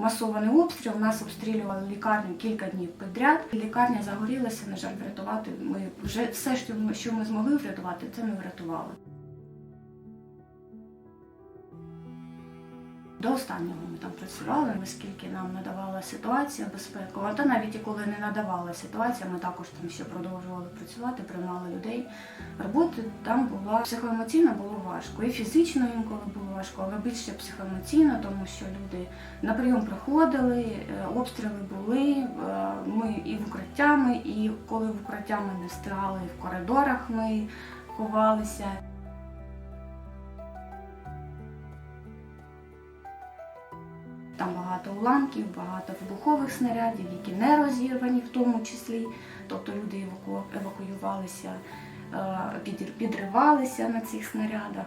масований обстріл. Нас обстрілювали лікарню кілька днів підряд. Лікарня загорілася. На жаль, врятувати. Ми вже все, що ми, що ми змогли врятувати, це ми врятували. До останнього ми там працювали, оскільки нам надавала ситуація безпекова. Та навіть і коли не надавала ситуація, ми також там ще продовжували працювати, приймали людей. Роботи там була психоемоційно було важко. І фізично інколи було важко, але більше психоемоційно, тому що люди на прийом приходили, е, обстріли були. е, Ми і в укриттями, і коли в укриття ми не встигали, і в коридорах ми ховалися. Там багато уламків, багато вибухових снарядів, які не розірвані в тому числі. Тобто люди еваку- евакуювалися, підривалися на цих снарядах.